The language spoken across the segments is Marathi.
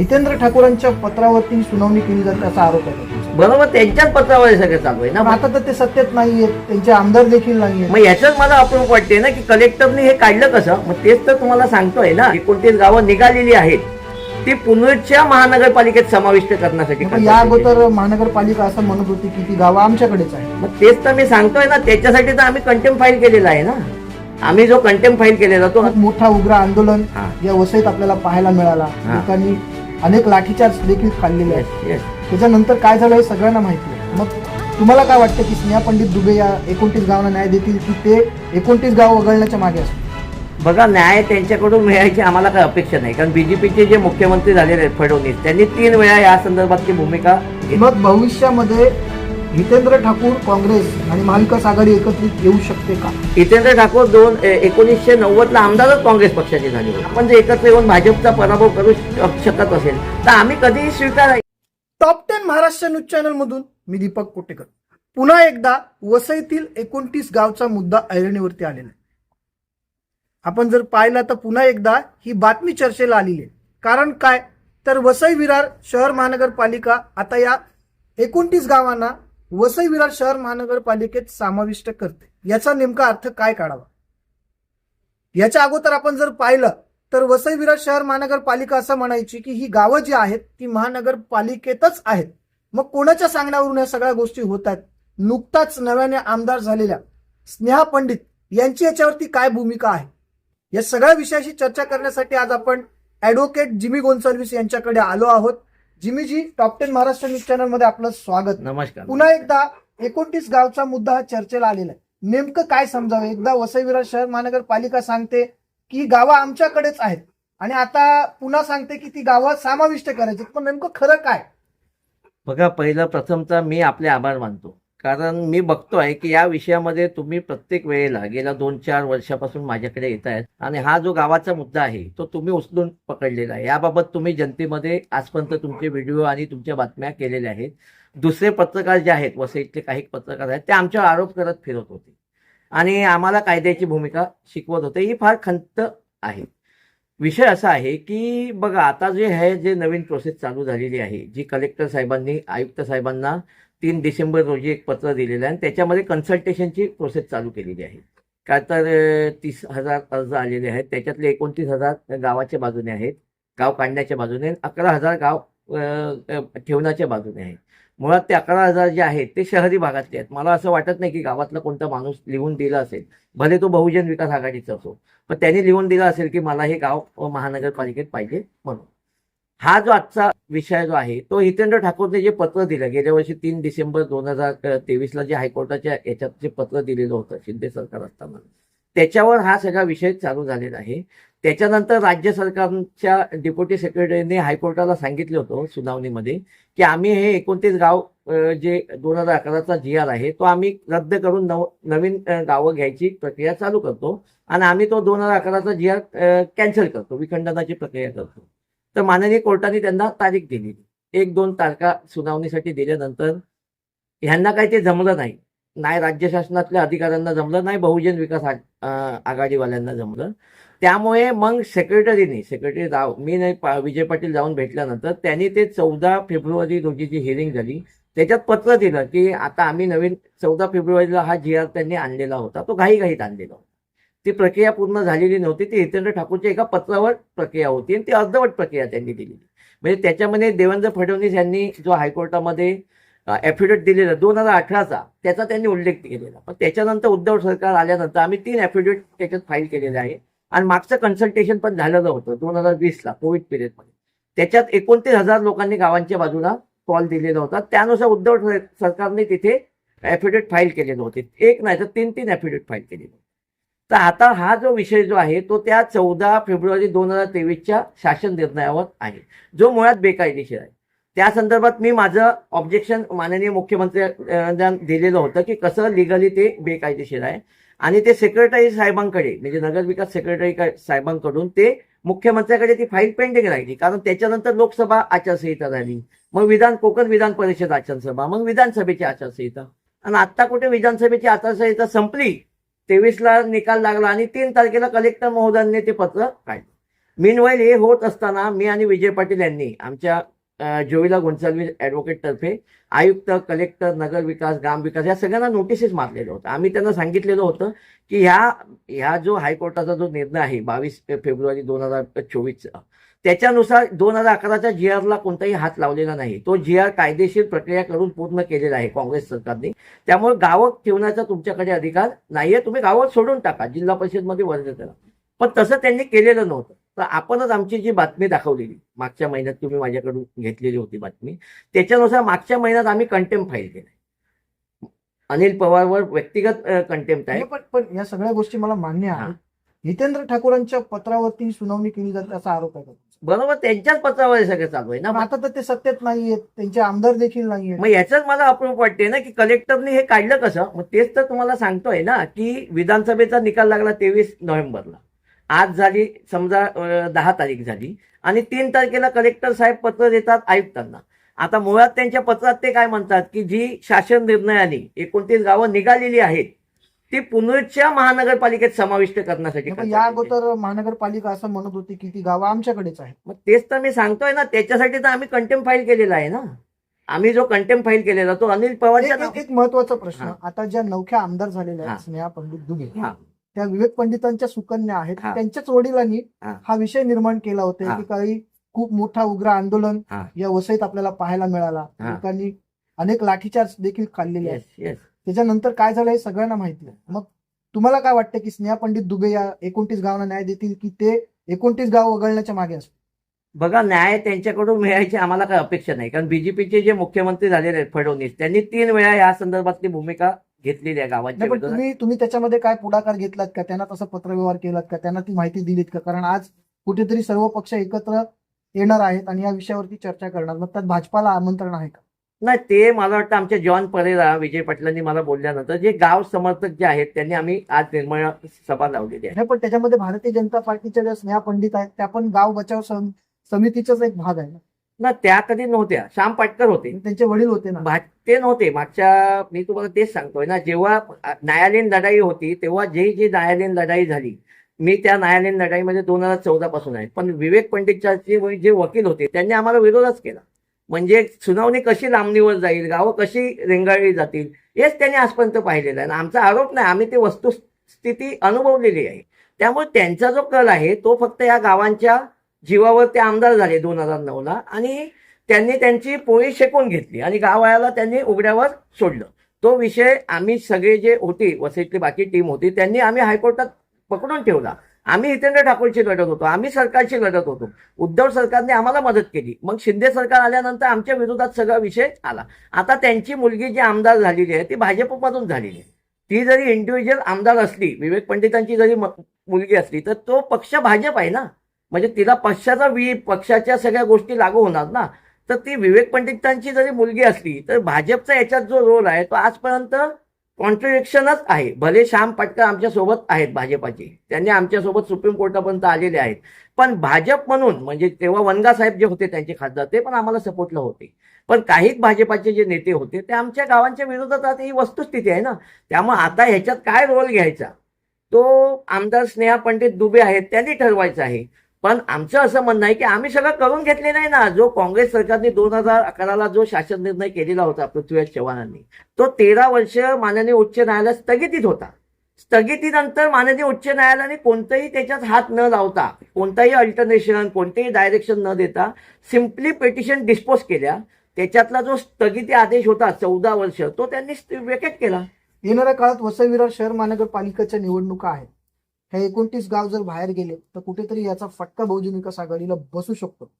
हितेंद्र ठाकूरांच्या पत्रावरती सुनावणी केली जाते असा आरोप आहे. बरोबर त्यांच्याच पत्रावर हे सगळं चालू आहे ना? पण आता तर ते सत्तेत नाहीयेत त्यांचे आमदार देखील नाहीयेत. मग याच्याच मला अप्रूप वाटते ना की कलेक्टरने हे काढलं कसं? मग तेच तर तुम्हाला सांगतोय ना एकोणतीस गावं निघालेली आहेत ती पुनरच्या महानगरपालिकेत समाविष्ट करण्यासाठी मग या अगोदर महानगरपालिका असं म्हणत होती की ती गावं आमच्याकडेच आहे मग तेच तर मी सांगतोय ना त्याच्यासाठी तर आम्ही कंटेम फाईल केलेला आहे ना? आम्ही जो कंटेम फाईल केलेला तो खूप मोठा उग्र आंदोलन हा. या वसईत आपल्याला पाहायला मिळाला. हा. लोकांनी अनेक लाठीचार्ज देखील खाल्लेले आहेत. त्याच्यानंतर काय झालं हे सगळ्यांना माहिती आहे मग तुम्हाला काय वाटतं की स्नेहा पंडित दुबे या एकोणतीस गावांना न्याय देतील की ते एकोणतीस गाव वगळण्याच्या मागे असतील बघा न्याय त्यांच्याकडून मिळायची आम्हाला काही अपेक्षा नाही कारण बीजेपीचे जे मुख्यमंत्री झालेले आहेत फडणवीस त्यांनी तीन वेळा या संदर्भातली भूमिका. मग भविष्यामध्ये हितेंद्र ठाकूर काँग्रेस आणि महाविकास आघाडी एकत्रित येऊ शकते का? हितेंद्र ठाकूर दोन एकोणीसशे नव्वद ला आमदारच काँग्रेस पक्षाचे झाले आपण जर एकत्र येऊन भाजपचा पराभव करू शकत असेल तर आम्ही कधीही स्वीकार top ten Maharashtra news channel मधून मी दीपक कोटेकर. पुन्हा एकदा वसईतील एकोणतीस गावचा मुद्दा ऐरणीवरती आलेला आहे. आपण जर पाहिलं तर पुन्हा एकदा ही बातमी चर्चेला आलेली आहे. कारण काय? तर वसई विरार शहर महानगरपालिका आता या एकोणतीस गावांना वसई विरार शहर महानगरपालिकेत समाविष्ट करते. याचा नेमका अर्थ काय काढावा? याच्या अगोदर आपण जर पाहिलं तर वसई विरार शहर महानगरपालिका असं म्हणायची की ही गावं जी आहेत ती महानगरपालिकेतच आहेत. मग कोणाच्या सांगण्यावरून या सगळ्या गोष्टी होत आहेत? नुकताच नव्याने आमदार झालेल्या स्नेहा पंडित यांची याच्यावरती काय भूमिका आहे? या सगळ्या विषयाशी चर्चा करण्यासाठी आज आपण ऍडव्होकेट जिमी गोन्सल्विस यांच्याकडे आलो आहोत. जिमीजी टॉप टेन महाराष्ट्र न्यूज चॅनलमध्ये आपलं स्वागत. नमस्कार. पुन्हा एकदा एकोणतीस गावचा मुद्दा हा चर्चेला आलेला आहे. नेमकं काय समजावं? एकदा वसई विरार शहर महानगरपालिका सांगते की गावं आमच्याकडेच आहेत. आणि आता पुन्हा सांगते की ती गावं समाविष्ट करायची पण नेमकं खरं काय? बघा पहिलं प्रथमतः मी आपले आभार मानतो. कारण मी बघतोय की या विषयामध्ये तुम्ही प्रत्येक वेळेला गेल्या दोन चार वर्षापासून माझ्याकडे येत आहेत आणि हा जो गावाचा मुद्दा आहे तो तुम्ही उचलून पकडलेला आहे. याबाबत तुम्ही जनतेमध्ये आजपर्यंत तुमचे व्हिडिओ आणि तुमच्या बातम्या केलेल्या आहेत. दुसरे पत्रकार जे आहेत वसईतले काही पत्रकार आहेत ते आमच्यावर आरोप करत फिरत होते. आणि आम्हाला कायद्याची भूमिका शिकवत होते. ही फार खंत आहे. विषय असा आहे की बघा आता जे आहे जे नवीन प्रोसेस चालू झालेली आहे जी कलेक्टर साहेबांनी आयुक्त साहेबांना तीन डिसेंबर रोजी एक पत्र दिलेलं आहे आणि त्याच्यामध्ये कन्सल्टेशनची प्रोसेस चालू केलेली आहे. काय तर तीस हजार अर्ज आलेले आहेत. त्याच्यातले एकोणतीस हजार गावाच्या बाजूने आहेत. गाव काढण्याच्या बाजूने अकरा हजार गाव ठेवण्याच्या बाजूने आहेत. मुळात ते अकरा हजार जे आहेत ते शहरी भागातले आहेत. मला असं वाटत नाही की गावातला कोणता माणूस लिहून दिला असेल. भले तो बहुजन विकास आघाडीचा असो. पण त्यांनी लिहून दिला असेल की मला हे गाव महानगरपालिकेत पाहिजे म्हणून. हा जो आजचा विषय जो आहे तो हितेंद्र ठाकूरने जे पत्र दिलं गेल्या वर्षी तीन डिसेंबर दोन हजार तेवीसला जे हायकोर्टाच्या याच्यात जे पत्र दिलेलं होतं शिंदे सरकार असताना त्याच्यावर हा सगळा विषय चालू झालेला आहे. त्याच्यानंतर राज्य सरकारच्या डेप्युटी सेक्रेटरीने हायकोर्टाला सांगितलं होतं सुनावणीमध्ये की आम्ही हे एकोणतीस गाव जे दोन हजार अकराचा जी आर आहे तो आम्ही रद्द करून नव नवीन गावं घ्यायची प्रक्रिया चालू करतो. आणि आम्ही तो दोन हजार अकराचा जी आर कॅन्सल करतो विखंडनाची प्रक्रिया करतो. तर माननीय कोर्टाने त्यांना तारीख दिली. एक दोन तारखा सुनावणीसाठी दिल्यानंतर ह्यांना काही ते जमलं नाही. नाही राज्य शासनातल्या अधिकाऱ्यांना जमलं नाही बहुजन विकास आघाडीवाल्यांना जमलं. त्यामुळे मग सेक्रेटरीने सेक्रेटरी राव मी नाही विजय पाटील जाऊन भेटल्यानंतर त्यांनी ते चौदा फेब्रुवारी रोजी जी हिअरिंग झाली त्याच्यात पत्र दिलं की आता आम्ही नवीन चौदा फेब्रुवारीला हा जी आर त्यांनी आणलेला होता तो घाईघाईत आणलेला होता. ती प्रक्रिया पूर्ण झालेली नव्हती. ती हितेंद्र ठाकूरच्या एका पत्रावर प्रक्रिया होती आणि ती अर्धवट प्रक्रिया त्यांनी दिलेली. म्हणजे त्याच्यामध्ये देवेंद्र फडणवीस यांनी जो हायकोर्टामध्ये ॲफिडेविट दिलेला दोन हजार अठराचा त्याचा त्यांनी उल्लेख केलेला. पण त्याच्यानंतर उद्धव सरकार आल्यानंतर आम्ही तीन ॲफिडेविट त्याच्यात फाईल केलेले आहे. आणि मागचं कन्सल्टेशन पण झालेलं होतं दोन हजार वीसला कोविड पिरियडमध्ये त्याच्यात एकोणतीस हजार लोकांनी गावांच्या बाजूला कॉल दिलेला होता. त्यानुसार उद्धव सरकारने तिथे ॲफिडेविट फाईल केलेले होते. एक नाही तर तीन तीन ॲफिडेविट फाईल केलेले होते. तर आता हा जो विषय जो आहे तो त्या चौदा फेब्रुवारी दोन हजार तेवीसच्या शासन निर्णयावर आहे. जो मुळात बेकायदेशीर आहे. त्या संदर्भात मी माझं ऑब्जेक्शन माननीय मुख्यमंत्र्यांना दिलेलं होतं की कसं लिगली ते बेकायदेशीर आहे. आणि ते सेक्रेटरी साहेबांकडे म्हणजे नगरविकास सेक्रेटरी साहेबांकडून ते मुख्यमंत्र्याकडे ती फाईल पेंडिंग राहिली. कारण त्याच्यानंतर लोकसभा आचारसंहिता झाली. मग विधान कोकण विधान परिषद आचारसभा मग विधानसभेची आचारसंहिता. आणि आता कुठे विधानसभेची आचारसंहिता संपली? तेवीसला निकाल लागला आणि तीन तारखेला कलेक्टर महोदयांनी ते पत्र काढलं. मीनवाईल हे होत असताना मी आणि विजय पाटील यांनी आमच्या जोईला जोविला ॲडव्होकेटतर्फे तर्फे आयुक्त कलेक्टर नगर विकास ग्राम विकास या सगळ्यांना नोटिसेस मारलेलं होतं. आम्ही त्यांना सांगितलेलं होतं की ह्या ह्या जो हायकोर्टाचा जो निर्णय आहे बावीस फेब्रुवारी दोन हजार चोवीसचा त्याच्यानुसार दोन हजार अकराच्या जी आरला कोणताही हात लावलेला नाही. तो जी आर कायदेशीर प्रक्रिया करून पूर्ण केलेला आहे काँग्रेस सरकारने. त्यामुळे गावं ठेवण्याचा तुमच्याकडे अधिकार नाहीये. तुम्ही गावं सोडून टाका. जिल्हा परिषदमध्ये वर्ग करा. पण तसं त्यांनी केलेलं नव्हतं. तर आपणच आमची जी बातमी दाखवलेली मागच्या महिन्यात तुम्ही माझ्याकडून घेतलेली होती बातमी त्याच्यानुसार मागच्या महिन्यात आम्ही कंटेम फाईल केलं अनिल पवारवर व्यक्तिगत कंटेम्प्ट आहे. पण पण या सगळ्या गोष्टी मला मान्य हा. आहेत हितेंद्र ठाकूरांच्या पत्रावरती सुनावणी केली जाते असा आरोप आहे? बरोबर त्यांच्याच पत्रावर हे सगळं चालू आहे ना आता तर ते सत्तेत नाहीयेत त्यांचे आमदार देखील नाहीयेत. मग याच्याच मला अप्रूप वाटते ना की कलेक्टरने हे काढलं कसं? मग तेच तर तुम्हाला सांगतोय ना की विधानसभेचा निकाल लागला तेवीस नोव्हेंबरला. आज झाली समजा अं, दहा तारीख झाली आणि तीन तारखेला कलेक्टर साहेब पत्र देतात आयुक्तांना. आता मुळात त्यांच्या पत्रात ते काय म्हणतात की जी शासन निर्णयाने एकोणतीस गावं निघालेली आहेत ती पुनर्च्या महानगरपालिकेत समाविष्ट करण्यासाठी पण या. अगोदर महानगरपालिका असं म्हणत होती की ती गावं आमच्याकडेच आहेत मग तेच तर मी सांगतोय ना त्याच्यासाठी तर आम्ही कंटेम फाईल केलेला आहे ना आम्ही जो कंटेम फाईल केलेला तो अनिल पवारच्या एक- महत्त्वाचा प्रश्न. आता ज्या नवख्या आमदार झालेल्या. आहेत स्नेहा पंडित दुबे. त्या विवेक पंडितांच्या सुकन्या आहेत. त्यांच्याच वडिलांनी हा. विषय निर्माण केला होता. की काही खूप मोठा उग्र आंदोलन. या वसईत आपल्याला पाहायला मिळाला. लोकांनी अनेक लाठीचार्ज देखील खाल्लेले आहेत त्याच्यानंतर काय झालं हे सगळ्यांना माहिती आहे. मग तुम्हाला काय वाटतं की स्नेहा पंडित दुबे या एकोणतीस गावांना न्याय देतील की ते एकोणतीस गाव वगळण्याच्या मागे असतील? बघा न्याय त्यांच्याकडून मिळायची आम्हाला काही अपेक्षा नाही. कारण बीजेपीचे जे मुख्यमंत्री झालेले आहेत फडणवीस त्यांनी तीन वेळा या संदर्भातली भूमिका घेतलेली आहे विरोधात. तुम्ही तुम्ही त्याच्यामध्ये काय पुढाकार घेतलात का? त्यांना तसं पत्रव्यवहार केलात का? त्यांना ती माहिती दिलीत का? कारण आज कुठेतरी सर्व पक्ष एकत्र येणार आहेत आणि या विषयावरती चर्चा करणार. मग त्यात भाजपाला आमंत्रण आहे का? नाही ते मला वाटतं आमच्या जॉन परेरा विजय पाटलांनी मला बोलल्यानंतर जे गाव समर्थक जे आहेत त्यांनी आम्ही आज निर्मळ सभा लावलेली आहे. नाही पण त्याच्यामध्ये भारतीय जनता पार्टीच्या ज्या स्नेहा पंडित आहेत त्या पण गाव बचाव सम- समितीचाच एक भाग आहे ना? ना त्या कधी नव्हत्या. श्याम पाटकर होते. त्यांचे वडील होते ना? भा- ते नव्हते. मागच्या मी तुम्हाला तेच सांगतोय ना जेव्हा न्यायालयीन लढाई होती तेव्हा जे जी न्यायालयीन लढाई झाली मी त्या न्यायालयीन लढाईमध्ये दोन हजार चौदा पासून आहे. पण विवेक पंडितच्या जे जे वकील होते त्यांनी आम्हाला विरोधच केला. म्हणजे सुनावणी कशी लांबणीवर जाईल गावं कशी रेंगाळली जातील हेच त्यांनी आजपर्यंत पाहिलेलं आहे. आणि आमचा आरोप नाही आम्ही ती वस्तुस्थिती अनुभवलेली आहे. त्यामुळे त्यांचा जो कल आहे तो फक्त या गावांच्या जीवावर ते आमदार झाले दोन हजार नऊला. आणि त्यांनी त्यांची पोळी शेकून घेतली आणि गावाला त्यांनी उघड्यावर सोडलं. तो विषय आम्ही सगळे जे होते वसईतली बाकी टीम होती त्यांनी आम्ही हायकोर्टात पकडून ठेवला. आम्ही हितेंद्र ठाकूरशी लढत होतो आम्ही सरकारची लढत होतो. उद्धव सरकारने आम्हाला मदत केली. मग शिंदे सरकार आल्यानंतर आमच्या विरोधात सगळा विषय आला. आता त्यांची मुलगी जी आमदार झालेली आहे ती भाजपमधून झालेली आहे. ती जरी इंडिव्हिज्युअल आमदार असली विवेक पंडितांची जरी मुलगी असली तर तो पक्ष भाजप आहे ना? म्हणजे तिला पक्षाचा वि पक्षाच्या सगळ्या गोष्टी लागू होणार ना? तर ती विवेक पंडितांची जरी मुलगी असली तर भाजपचा याच्यात जो रोल आहे तो आजपर्यंत कॉन्ट्रडिक्शनच आहे. भले श्याम पाटकर आमच्यासोबत आहेत भाजपाचे. त्यांनी आमच्यासोबत सुप्रीम कोर्टापर्यंत आलेले आहेत. पण भाजप म्हणून म्हणजे तेव्हा वनगा साहेब जे होते त्यांचे खासदार ते पण आम्हाला सपोर्टला होते. पण काही भाजपाचे जे नेते होते ते आमच्या गावांच्या विरोधात आता ही वस्तुस्थिती आहे ना. त्यामुळे आता ह्याच्यात काय रोल घ्यायचा? तो आमदार स्नेहा पंडित दुबे आहेत त्यांनी ठरवायचा आहे. पण आमचं असं म्हणणं आहे की आम्ही सगळं करून घेतले नाही ना. जो काँग्रेस सरकारने दोन हजार अकराला जो शासन निर्णय केलेला होता पृथ्वीराज चव्हाणांनी तो तेरा वर्ष माननीय उच्च न्यायालयात स्थगितीत होता. स्थगितीनंतर माननीय उच्च न्यायालयाने कोणतंही त्याच्यात हात न लावता कोणताही अल्टरनेशन कोणतेही डायरेक्शन न देता सिम्पली पेटिशन डिस्पोज केल्या. त्याच्यातला जो स्थगिती आदेश होता चौदा वर्ष तो त्यांनी वेकेट केला. येणाऱ्या काळात वसई विरार शहर महानगरपालिकेच्या निवडणुका आहेत. हे एकोणतीस गाव जर बाहेर गेले तर कुठेतरी याचा फटका बहुजन विकास आघाडीला बसू शकतो.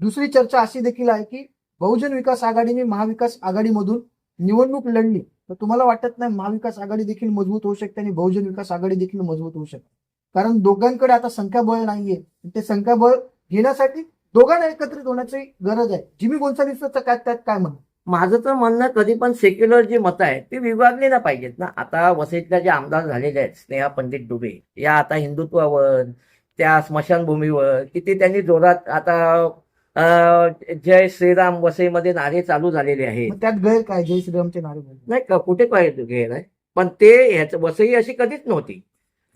दुसरी चर्चा अशी देखील आहे की बहुजन विकास आघाडीने महाविकास आघाडीमधून निवडणूक लढली तर तुम्हाला वाटत नाही महाविकास आघाडी देखील मजबूत होऊ शकते आणि बहुजन विकास आघाडी देखील मजबूत होऊ शकते? कारण दोघांकडे आता संख्याबळ नाहीये. ते संख्याबळ घेण्यासाठी दोघांना एकत्रित होण्याची गरज आहे. जिमी गोन्सालिसचं काय त्यात काय म्हणत माझं तर म्हणणं कधी पण सेक्युलर जी मतं आहेत ती विभागली ना पाहिजेत ना. आता वसईतल्या जे आमदार झालेले आहेत स्नेहा पंडित डुबे या आता हिंदुत्वावर त्या स्मशानभूमीवर किती त्यांनी जोरात आता जय श्रीराम वसईमध्ये नारे चालू झालेले आहेत. त्यात गैर काय? जय श्रीरामचे नारे. नाही का? कुठे काय घेर आहे? पण ते ह्याच वसई अशी कधीच नव्हती.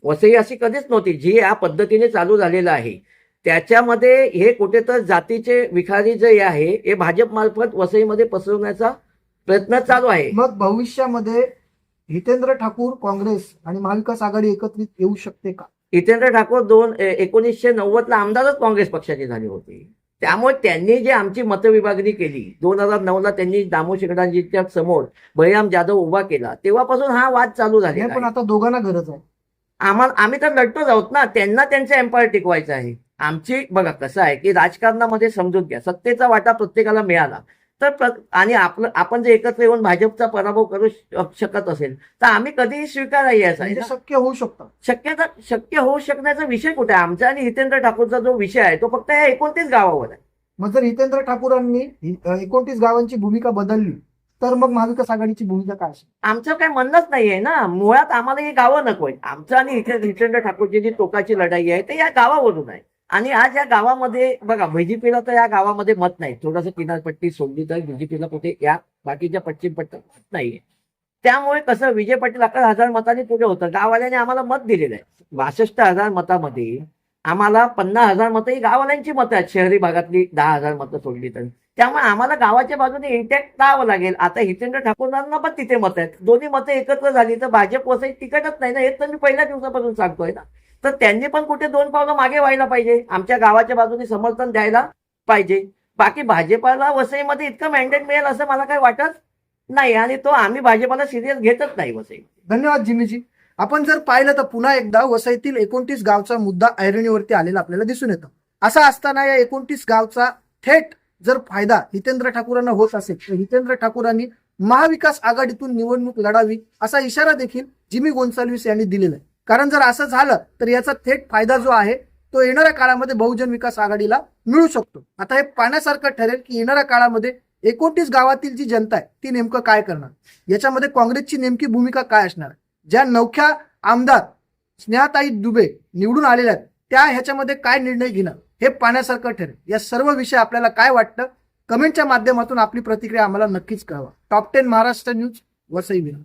वसई अशी कधीच नव्हती. जी या पद्धतीने चालू झालेलं आहे. त्याच्यामध्ये हे कुठेतर जातीचे विखारी जे आहे हे भाजप मार्फत वसईमध्ये पसरवण्याचा प्रयत्न चालू आहे. मग भविष्यामध्ये हितेंद्र ठाकूर काँग्रेस आणि महाविकास आघाडी एकत्रित येऊ शकते का? हितेंद्र ठाकूर दोन एकोणीसशे नव्वदला आमदारच काँग्रेस पक्षाचे झाले होते. त्यामुळे त्यांनी जे आमची मतविभागणी केली दोन हजार नऊला त्यांनी दामो शेकडांजीच्या समोर बळीराम जाधव उभा केला. तेव्हापासून हा वाद चालू झालेला पण आता दोघांना गरज आहे. आम्हाला आम्ही तर लढतोच आहोत ना त्यांना त्यांचं एम्पायर टिकवायचं आहे. आमची बघा कसं आहे की राजकारणामध्ये समजून घ्या सत्तेचा वाटा प्रत्येकाला मिळाला. तर आणि आपलं आपण जर एकत्र येऊन भाजपचा पराभव करू शकत असेल तर आम्ही कधीही स्वीकारायचं आहे म्हणजे शक्य होऊ शकतं. शक्यता शक्य होऊ शकण्याचा विषय कुठे आहे? आमचा आणि हितेंद्र ठाकूरचा जो विषय आहे तो फक्त या एकोणतीस गावावर आहे. मग जर हितेंद्र ठाकूरांनी एकोणतीस गावांची भूमिका बदलली तर मग महाविकास आघाडीची भूमिका काय असेल? आमचं काही म्हणणंच नाहीये ना. मुळात आम्हाला ही गावं नकोय आमचं आणि हिते- हितेंद्र ठाकूरची जी टोकाची लढाई आहे ते या गावावरून आहे. आणि आज या गावामध्ये बघा बीजेपीला तर या गावामध्ये मत नाही. थोडंसं किनारपट्टी सोडली तर बीजेपीला कुठे या बाकीच्या पश्चिम पट्ट्यात मत नाहीये. त्यामुळे कसं विजय पाटील अकरा हजार मतांनी पुढे होतं. गाववाल्याने आम्हाला मत दिलेलं आहे. बासष्ट हजार मतामध्ये आम्हाला पन्नास हजार मतं ही गाववाल्यांची मतं आहेत. शहरी भागातली दहा हजार मतं सोडली तर. त्यामुळे आम्हाला गावाच्या बाजूने इंटॅक्ट राहावं लागेल. आता हितेंद्र ठाकूरांना पण तिथे मत आहेत. दोन्ही मतं एकत्र झाली तर भाजप वसई तिकटच नाही ना? हे तर मी पहिल्या दिवसापासून सांगतोय ना. तर त्यांनी पण कुठे दोन पावलं मागे व्हायला पाहिजे. आमच्या गावाच्या बाजूने समर्थन द्यायला पाहिजे. बाकी भाजपाला वसईमध्ये इतकं मॅन्डेट मिळेल असं मला काही वाटत नाही. आणि तो आम्ही भाजपाला सिरियस घेतच नाही वसई धन्यवाद जिमीजी आपण जर पाहिलं तर पुन्हा एकदा वसईतील एकोणतीस गावचा मुद्दा ऐरणीवरती आलेला आपल्याला दिसून येतो. असा असताना या एकोणतीस गावचा थेट जर फायदा हितेंद्र ठाकूरांना होत असेल तर हितेंद्र ठाकूरांनी महाविकास आघाडीतून निवडणूक लढावी असा इशारा देखील जिमी गोन्साल्विस यांनी दिलेला आहे. कारण जर असं झालं तर याचा थेट फायदा जो आहे तो येणाऱ्या काळामध्ये बहुजन विकास आघाडीला मिळू शकतो. आता हे पाहण्यासारखं ठरेल की येणाऱ्या काळामध्ये एकोणतीस गावातील जी जनता आहे ती नेमकं काय करणार? याच्यामध्ये काँग्रेसची नेमकी भूमिका काय असणार? ज्या नवख्या आमदार स्नेहाताई दुबे निवडून आलेल्या आहेत त्या ह्याच्यामध्ये काय निर्णय घेणार? हे पाहण्यासारखं ठरेल. या सर्व विषय आपल्याला काय वाटतं? कमेंटच्या माध्यमातून आपली प्रतिक्रिया आम्हाला नक्कीच कळवा. Top ten Maharashtra news Vasai विना